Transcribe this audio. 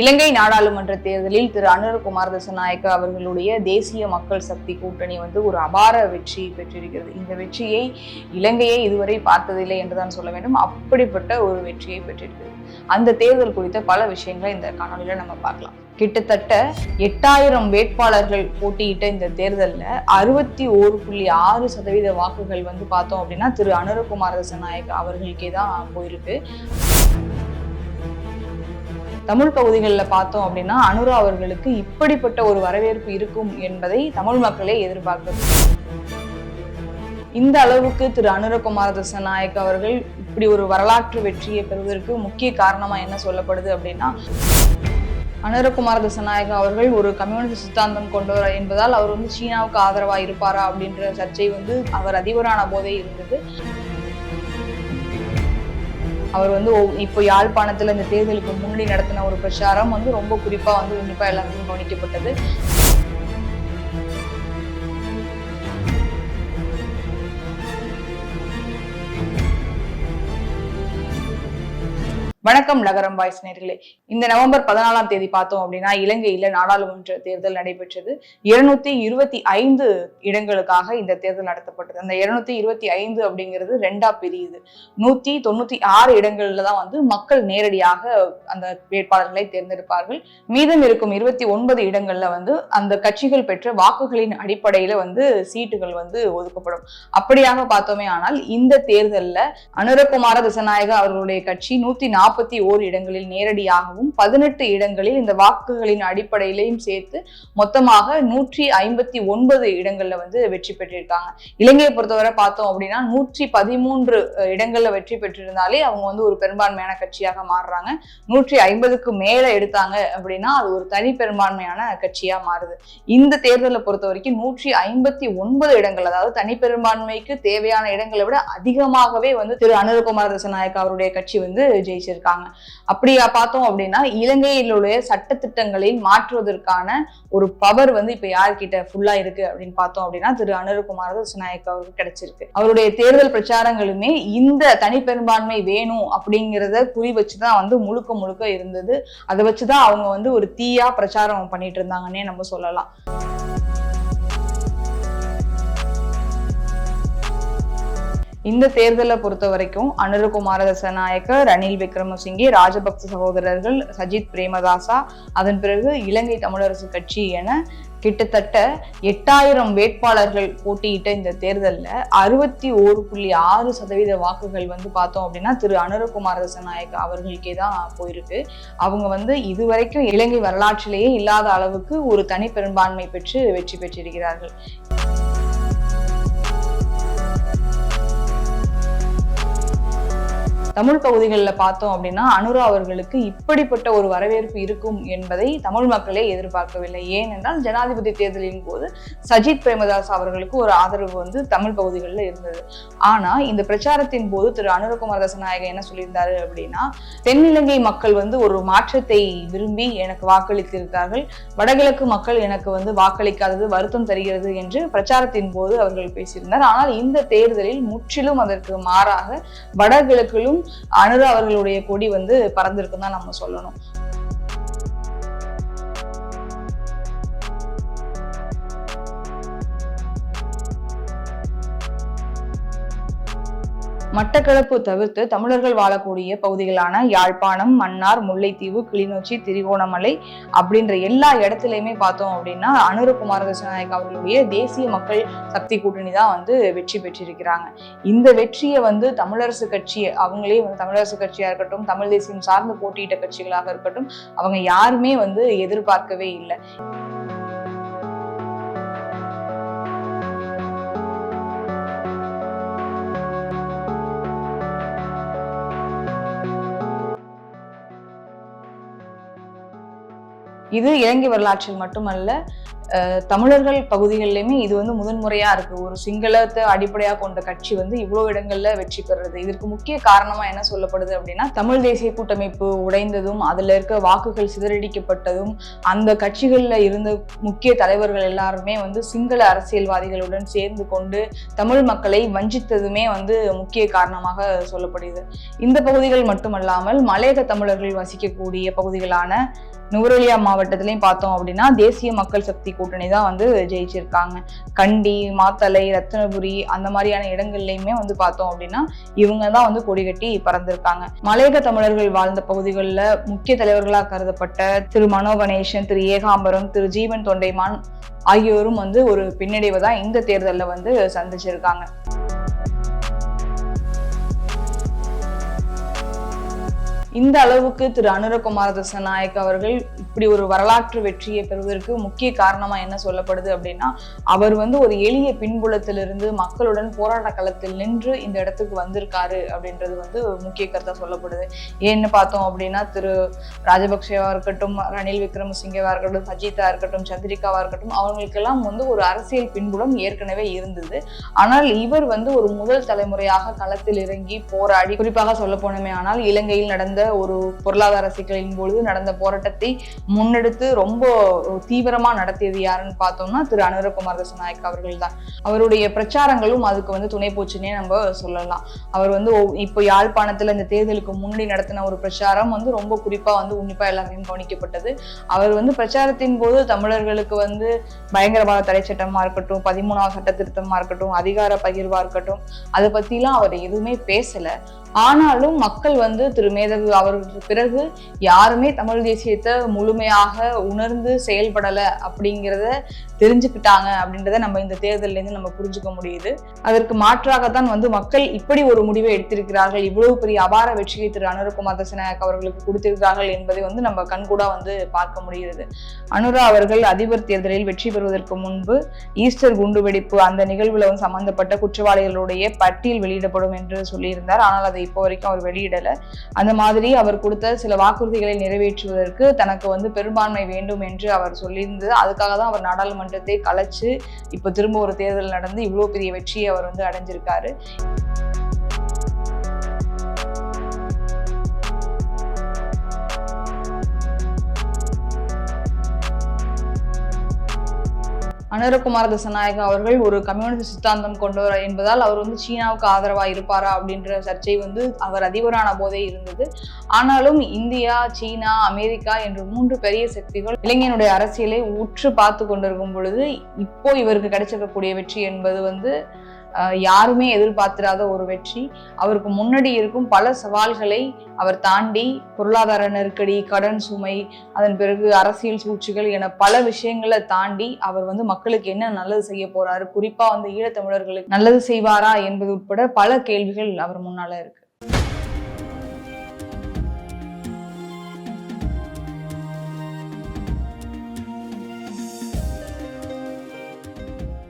இலங்கை நாடாளுமன்ற தேர்தலில் திரு அனுரகுமார் தசநாயக்க அவர்களுடைய தேசிய மக்கள் சக்தி கூட்டணி வந்து ஒரு அபார வெற்றி பெற்றிருக்கிறது. இந்த வெற்றியை இலங்கையை இதுவரை பார்த்ததில்லை என்றுதான் சொல்ல வேண்டும். அப்படிப்பட்ட ஒரு வெற்றியை பெற்றிருக்கிறது. அந்த தேர்தல் குறித்த பல விஷயங்களை இந்த காணொலியில நம்ம பார்க்கலாம். கிட்டத்தட்ட எட்டாயிரம் வேட்பாளர்கள் போட்டியிட்ட இந்த தேர்தலில் அறுபத்தி ஓரு புள்ளி ஆறு சதவீத வாக்குகள் வந்து பார்த்தோம் அப்படின்னா திரு அனுரகுமார் திசநாயக்க அவர்களுக்கே தான் போயிருக்கு. தமிழ் பகுதிகளில் பார்த்தோம் அப்படின்னா அனுரா அவர்களுக்கு இப்படிப்பட்ட ஒரு வரவேற்பு இருக்கும் என்பதை தமிழ் மக்களே எதிர்பார்க்கிறது. இந்த அளவுக்கு திரு அனுரகுமார தசநாயக் அவர்கள் இப்படி ஒரு வரலாற்று வெற்றியை பெறுவதற்கு முக்கிய காரணமாக என்ன சொல்லப்படுது அப்படின்னா அனுரகுமார தசநாயக் அவர்கள் ஒரு கம்யூனிஸ்ட் சித்தாந்தம் கொண்டவர் என்பதால் அவர் வந்து சீனாவுக்கு ஆதரவாக இருப்பாரா அப்படின்ற சர்ச்சை வந்து அவர் அதிபரான போதே இருந்தது. அவர் வந்து இப்போ யாழ்ப்பாணத்தில் இந்த தேர்தலுக்கு முன்னாடி நடத்தின ஒரு பிரச்சாரம் வந்து ரொம்ப குறிப்பாக வந்து உன்னிப்பாக எல்லாருக்கும் கவனிக்கப்பட்டது. வணக்கம் நகரம் வாய்ஸ் நேர்களே. இந்த நவம்பர் பதினாலாம் தேதி பார்த்தோம் அப்படின்னா இலங்கையில நாடாளுமன்ற தேர்தல் நடைபெற்றது. இருநூத்தி இருபத்தி ஐந்து இடங்களுக்காக இந்த தேர்தல் நடத்தப்பட்டது. அந்த இருநூத்தி இருபத்தி ஐந்து அப்படிங்கிறது ரெண்டா பிரியுது. நூத்தி தொண்ணூத்தி ஆறு இடங்கள்ல தான் வந்து மக்கள் நேரடியாக அந்த வேட்பாளர்களை தேர்ந்தெடுப்பார்கள். மீதம் இருக்கும் இருபத்தி ஒன்பது இடங்கள்ல வந்து அந்த கட்சிகள் பெற்ற வாக்குகளின் அடிப்படையில வந்து சீட்டுகள் வந்து ஒதுக்கப்படும். அப்படியாக பார்த்தோமே ஆனால் இந்த தேர்தல்ல அனுரகுமார திசநாயக அவர்களுடைய கட்சி நூத்தி நாற்பது நாற்பத்தி ஓரு இடங்களில் நேரடியாகவும் பதினெட்டு இடங்களில் இந்த வாக்குகளின் அடிப்படையிலையும் சேர்த்து மொத்தமாக நூற்றி ஐம்பத்தி ஒன்பது இடங்கள்ல வந்து வெற்றி பெற்றிருக்காங்க. இலங்கையை பொறுத்தவரை பார்த்தோம் அப்படின்னா நூற்றி பதிமூன்று இடங்கள்ல வெற்றி பெற்றிருந்தாலே அவங்க வந்து ஒரு பெரும்பான்மையான கட்சியாக மாறுறாங்க. நூற்றி ஐம்பதுக்கு மேல எடுத்தாங்க அப்படின்னா அது ஒரு தனி பெரும்பான்மையான கட்சியா மாறுது. இந்த தேர்தலை பொறுத்த வரைக்கும் நூற்றி ஐம்பத்தி ஒன்பது இடங்கள் அதாவது தனி பெரும்பான்மைக்கு தேவையான இடங்களை விட அதிகமாகவே வந்து திரு அனுரகுமார் தசநாயக் அவருடைய கட்சி வந்து ஜெயிச்சிருக்காங்க. அப்படியா பார்த்தோம் அப்படின்னா இலங்கையிலுடைய சட்டத்திட்டங்களை மாற்றுவதற்கான ஒரு பவர் வந்து இப்ப யார்கிட்ட ஃபுல்லா இருக்கு அப்படின்னு பார்த்தோம் அப்படின்னா திரு அனுருகுமார் திசநாயக் அவருக்கு கிடைச்சிருக்கு. அவருடைய தேர்தல் பிரச்சாரங்களுமே இந்த தனி பெரும்பான்மை வேணும் அப்படிங்கிறத குறி வச்சுதான் வந்து முழுக்க முழுக்க இருந்தது. அதை வச்சுதான் அவங்க வந்து ஒரு தீயா பிரச்சாரம் பண்ணிட்டு இருந்தாங்கன்னே நம்ம சொல்லலாம். இந்த தேர்தலை பொறுத்த வரைக்கும் அனுரகுமார தசநாயக்க ரணில் விக்ரமசிங்கே ராஜபக்ச சகோதரர்கள் சஜித் பிரேமதாசா அதன் பிறகு இலங்கை தமிழரசு கட்சி என கிட்டத்தட்ட எட்டாயிரம் வேட்பாளர்கள் போட்டியிட்ட இந்த தேர்தலில் அறுபத்தி ஓரு புள்ளி ஆறு சதவீத வாக்குகள் வந்து பார்த்தோம் அப்படின்னா திரு அனுரகுமார தசநாயக் அவர்களுக்கே தான் போயிருக்கு. அவங்க வந்து இதுவரைக்கும் இலங்கை வரலாற்றிலேயே இல்லாத அளவுக்கு ஒரு தனி பெரும்பான்மை பெற்று வெற்றி பெற்றிருக்கிறார்கள். தமிழ் பகுதிகளில் பார்த்தோம் அப்படின்னா அனுரா அவர்களுக்கு இப்படிப்பட்ட ஒரு வரவேற்பு இருக்கும் என்பதை தமிழ் மக்களே எதிர்பார்க்கவில்லை. ஏனென்றால் ஜனாதிபதி தேர்தலின் போது சஜித் பிரேமதாஸ் அவர்களுக்கு ஒரு ஆதரவு வந்து தமிழ் பகுதிகளில் இருந்தது. ஆனால் இந்த பிரச்சாரத்தின் போது திரு அனுரகுமார் தசநாயகன் என்ன சொல்லியிருந்தாரு அப்படின்னா தென்னிலங்கை மக்கள் வந்து ஒரு மாற்றத்தை விரும்பி எனக்கு வாக்களித்திருக்கார்கள் வடகிழக்கு மக்கள் எனக்கு வந்து வாக்களிக்காதது வருத்தம் தருகிறது என்று பிரச்சாரத்தின் போது அவர்கள் பேசியிருந்தார். ஆனால் இந்த தேர்தலில் முற்றிலும் அதற்கு மாறாக வடகிழக்கிலும் அனுரா அவர்களுடைய கொடி வந்து பறந்திருக்குன்னு தான் நம்ம சொல்லணும். மட்டக்களப்பு தவிர்த்து தமிழர்கள் வாழக்கூடிய பகுதிகளான யாழ்ப்பாணம் மன்னார் முல்லைத்தீவு கிளிநொச்சி திரிகோணமலை அப்படின்ற எல்லா இடத்துலையுமே பார்த்தோம் அப்படின்னா அனுரகுமார திசநாயக் அவர்களுடைய தேசிய மக்கள் சக்தி கூட்டணி தான் வந்து வெற்றி பெற்றிருக்கிறாங்க. இந்த வெற்றியை வந்து தமிழரசு கட்சி அவங்களே வந்து தமிழரசு கட்சியா இருக்கட்டும் தமிழ் தேசியம் சார்ந்து போட்டியிட்ட கட்சிகளாக இருக்கட்டும் அவங்க யாருமே வந்து எதிர்பார்க்கவே இல்லை. இது இலங்கை வரலாற்றில் மட்டுமல்ல தமிழர்கள் பகுதிகளிலுமே இது வந்து முதன்முறையா இருக்கு. ஒரு சிங்களத்தை அடிப்படையாக கொண்ட கட்சி வந்து இவ்வளோ இடங்கள்ல வெற்றி பெறுறது இதற்கு முக்கிய காரணமா என்ன சொல்லப்படுது அப்படின்னா தமிழ் தேசிய கூட்டமைப்பு உடைந்ததும் அதுல இருக்க வாக்குகள் சிதறடிக்கப்பட்டதும் அந்த கட்சிகளில் இருந்த முக்கிய தலைவர்கள் எல்லாருமே வந்து சிங்கள அரசியல்வாதிகளுடன் சேர்ந்து கொண்டு தமிழ் மக்களை வஞ்சித்ததுமே வந்து முக்கிய காரணமாக சொல்லப்படுது. இந்த பகுதிகள் மட்டுமல்லாமல் மலையக தமிழர்கள் வசிக்கக்கூடிய பகுதிகளான நுவரெலியா மாவட்டத்திலையும் பார்த்தோம் அப்படின்னா தேசிய மக்கள் சக்தி கூட்டணி தான் வந்து ஜெயிச்சிருக்காங்க. கண்டி மாத்தலை ரத்னபுரி அந்த மாதிரியான இடங்கள்லையுமே வந்து பார்த்தோம் அப்படின்னா இவங்க தான் வந்து கொடி கட்டி பறந்திருக்காங்க. மலையக தமிழர்கள் வாழ்ந்த பகுதிகளில் முக்கிய தலைவர்களாக கருதப்பட்ட திரு மனோ கணேசன் திரு ஏகாம்பரம் திரு ஜீவன் தொண்டைமான் ஆகியோரும் வந்து ஒரு பின்னடைவை தான் இந்த தேர்தலில் வந்து சந்திச்சிருக்காங்க. இந்த அளவுக்கு திரு அனுரகுமார தசநாயக் அவர்கள் இப்படி ஒரு வரலாற்று வெற்றியை பெறுவதற்கு முக்கிய காரணமா என்ன சொல்லப்படுது அப்படின்னா அவர் வந்து ஒரு எளிய பின்புலத்திலிருந்து மக்களுடன் போராட்ட களத்தில் நின்று இந்த இடத்துக்கு வந்திருக்காரு அப்படின்றது வந்து முக்கிய கருத்தா சொல்லப்படுது. ஏன்னு பார்த்தோம் அப்படின்னா திரு ராஜபக்சேவா இருக்கட்டும் ரணில் விக்ரமசிங்கவா இருக்கட்டும் சஜிதா இருக்கட்டும் சந்திரிகாவா இருக்கட்டும் அவங்களுக்கெல்லாம் வந்து ஒரு அரசியல் பின்புலம் ஏற்கனவே இருந்தது. ஆனால் இவர் வந்து ஒரு முதல் தலைமுறையாக களத்தில் இறங்கி போராடி குறிப்பாக சொல்ல போனோமே ஆனால் இலங்கையில் நடந்த ஒரு பொருளாதார சிக்கலின் பொழுது நடந்த போராட்டத்தை முன்னெடுத்து ரொம்ப தீவிரமா நடத்தியது யாருன்னு பார்த்தோம்னா திரு அனுரகுமார் தசநாயக் அவர்கள் தான் அவருடைய பிரச்சாரங்களும் அதுக்கு வந்து துணை போச்சுன்னே நம்ம சொல்லலாம். அவர் வந்து இப்போ யாழ்ப்பாணத்துல இந்த தேர்தலுக்கு முன்னாடி நடத்தின ஒரு பிரச்சாரம் வந்து ரொம்ப குறிப்பா வந்து உன்னிப்பா எல்லாரையும் கவனிக்கப்பட்டது. அவர் வந்து பிரச்சாரத்தின் போது தமிழர்களுக்கு வந்து பயங்கரவாத தடை சட்டமா இருக்கட்டும் பதிமூணாவது சட்ட திருத்தமா இருக்கட்டும் அதிகார பகிர்வா இருக்கட்டும் அதை பத்திலாம் அவர் எதுவுமே பேசல. ஆனாலும் மக்கள் வந்து திரு மேதகு அவர்களுக்கு பிறகு யாருமே தமிழ் தேசியத்தை முழுமையாக உணர்ந்து செயல்படலை அப்படிங்கிறத தெரிஞ்சுக்கிட்டாங்க அப்படின்றத நம்ம இந்த தேர்தலேருந்து நம்ம புரிஞ்சுக்க முடியுது. அதற்கு மாற்றாகத்தான் வந்து மக்கள் இப்படி ஒரு முடிவை எடுத்திருக்கிறார்கள். இவ்வளவு பெரிய அபார வெற்றியை திரு அனுரகுமார் தசநாயக் அவர்களுக்கு கொடுத்திருக்கிறார்கள் என்பதை வந்து நம்ம கண்கூடா வந்து பார்க்க முடிகிறது. அனுரா அவர்கள் அதிபர் தேர்தலில் வெற்றி பெறுவதற்கு முன்பு ஈஸ்டர் குண்டுவெடிப்பு அந்த நிகழ்வுல வந்து சம்பந்தப்பட்ட குற்றவாளிகளுடைய பட்டியல் வெளியிடப்படும் என்று சொல்லியிருந்தார். ஆனால் அதை இப்போ வரைக்கும் அவர் வெளியிடல. அந்த மாதிரி அவர் கொடுத்த சில வாக்குறுதிகளை நிறைவேற்றுவதற்கு தனக்கு வந்து பெரும்பான்மை வேண்டும் என்று அவர் சொல்லியிருந்தது. அதுக்காக தான் அவர் நாடாளுமன்றத்தை கலைச்சு இப்போ திரும்ப ஒரு தேர்தல் நடந்து இவ்வளோ பெரிய வெற்றியை அவர் வந்து அடைஞ்சிருக்காரு. அனுரகுமார தசநாயக அவர்கள் ஒரு கம்யூனிஸ்ட் சித்தாந்தம் கொண்டவர் என்பதால் அவர் வந்து சீனாவுக்கு ஆதரவா இருப்பாரா அப்படின்ற சர்ச்சை வந்து அவர் அதிபரான போதே இருந்தது. ஆனாலும் இந்தியா சீனா அமெரிக்கா என்று மூன்று பெரிய சக்திகள் இளைஞனுடைய அரசியலை உற்று பார்த்து கொண்டிருக்கும் பொழுது இப்போ இவருக்கு கிடைச்சிருக்கக்கூடிய வெற்றி என்பது வந்து யாருமே எதிர்பார்த்திராத ஒரு வெற்றி. அவருக்கு முன்னாடி இருக்கும் பல சவால்களை அவர் தாண்டி பொருளாதார நெருக்கடி கடன் சுமை அதன் பிறகு அரசியல் சூழ்ச்சிகள் என பல விஷயங்களை தாண்டி அவர் வந்து மக்களுக்கு என்ன நல்லது செய்ய போறாரு குறிப்பா வந்து ஈழத்தமிழர்களுக்கு நல்லது செய்வாரா என்பது உட்பட பல கேள்விகள் அவர் முன்னால இருக்கு.